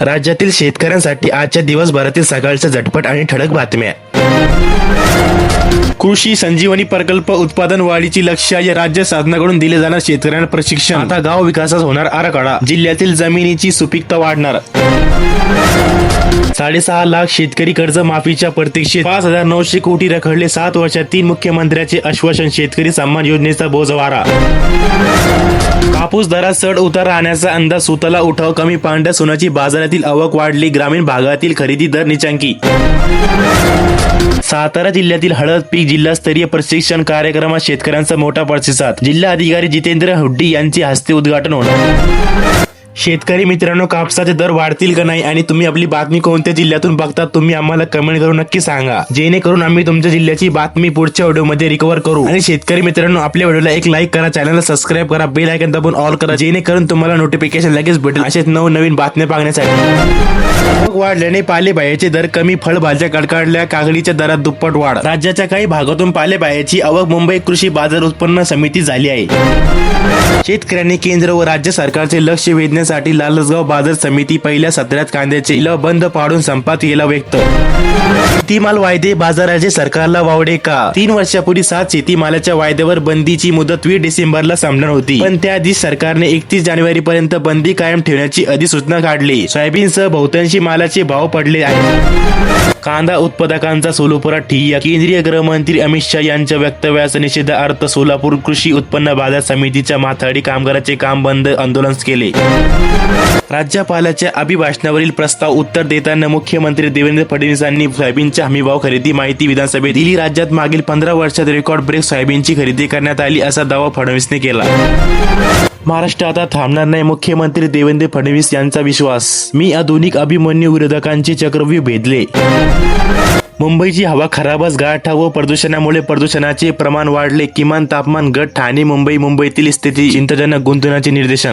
राज्यातील शेतकऱ्यांसाठी आजच्या दिवसभरातील सकाळच्या झटपट आणि ठळक बातम्या. कृषी संजीवनी प्रकल्प उत्पादन वाढीची लक्ष्य या राज्य शासनाकडून दिले जाणार शेतकऱ्यांना प्रशिक्षण. आता गाव विकासात होणार आराखडा. जिल्ह्यातील जमिनीची सुपीकता वाढणार. साडेसहा लाख शेतकरी कर्ज माफीच्या प्रतीक्षेत पाच हजार नऊशे कोटी रखडले. सात वर्षात तीन मुख्यमंत्र्याचे आश्वासन शेतकरी सन्मान योजनेचा बोजवारा. कापूस दरात चढ उतार राहण्याचा अंदाज सुताला उठाव कमी पांढऱ्या सोन्याची बाजारातील आवक वाढली ग्रामीण भागातील खरेदी दर निचांकी. सातारा जिल्ह्यातील हळद पीक जिल्हास्तरीय प्रशिक्षण कार्यक्रमात शेतकऱ्यांचा मोठा प्रतिसाद. जिल्हा अधिकारी जितेंद्र हुड्डी यांचे हस्ते उद्घाटन होणार. शेतकरी मित्रांनो कापसाचे दर वाढतील का नाही आणि तुम्ही आपली बातमी कोणत्या जिल्ह्यातून बघता तुम्ही आम्हाला कमेंट करून नक्की सांगा. जेणेकरून आम्ही तुमच्या जिल्ह्याची बातमी पुढच्या व्हिडिओमध्ये रिकवर करू. आणि शेतकरी मित्रांनो आपल्या व्हिडिओला एक लाईक करा चॅनलला सबस्क्राईब करा बेल आयकन दाबून ऑल करा जेणेकरून तुम्हाला नोटिफिकेशन लगेच भेटेल. असेच नवनवीन बातम्या पाहण्यासाठी. वाढल्याने पालेभाज्याचे दर कमी फळभाज्या कडकडल्या कागडीच्या दरात दुप्पट वाढ. राज्याच्या काही भागातून पालेभाज्याची आवक मुंबई कृषी बाजार उत्पन्न समिती झाली आहे. शेतकऱ्यांनी केंद्र व राज्य सरकारचे लक्ष घेण्यासाठी लालसगाव बाजार समिती पहिल्या सत्रात कांद्याचे ल बंद पाडून संपात केला व्यक्त. शेतीमाल वायदे बाजाराचे सरकारला वावडे का? तीन वर्षापूर्वी सात शेतीमालाच्या वायद्यावर बंदीची मुदत वीस डिसेंबरला संपणार होती. पण त्याआधी सरकारने एकतीस जानेवारी पर्यंत बंदी कायम ठेवण्याची अधिसूचना काढली. सोयाबीनसह बहुतांशी मालाचे भाव पडले आहेत. कांदा उत्पादकांचा सोलापुरात ठिय्या. केंद्रीय गृहमंत्री अमित शहा यांच्या वक्तव्याचा निषेधार्थ सोलापूर कृषी उत्पन्न बाजार समितीच्या माथाडी कामगाराचे काम बंद आंदोलन केले. राज्यपालाच्या अभिभाषणावरील प्रस्ताव उत्तर देताना मुख्यमंत्री देवेंद्र फडणवीसांनी सोयाबीनच्या हमीभाव खरेदी माहिती विधानसभेत दिली. राज्यात मागील पंधरा वर्षात रेकॉर्ड ब्रेक सोयाबीनची खरेदी करण्यात आली असा दावा फडणवीसने केला. महाराष्ट्र आता थांबणार नाही मुख्यमंत्री देवेंद्र फडणवीस यांचा विश्वास. मी आधुनिक अभिमन्यू विरोधकांचे चक्रव्यूह भेदले. मुंबईची हवा खराबच गाठा व प्रदूषणामुळे प्रदूषणाचे प्रमाण वाढले. किमान तापमान गट ठाणे मुंबई मुंबईतील स्थिती चिंताजनक गुंतवण्याचे निर्देशन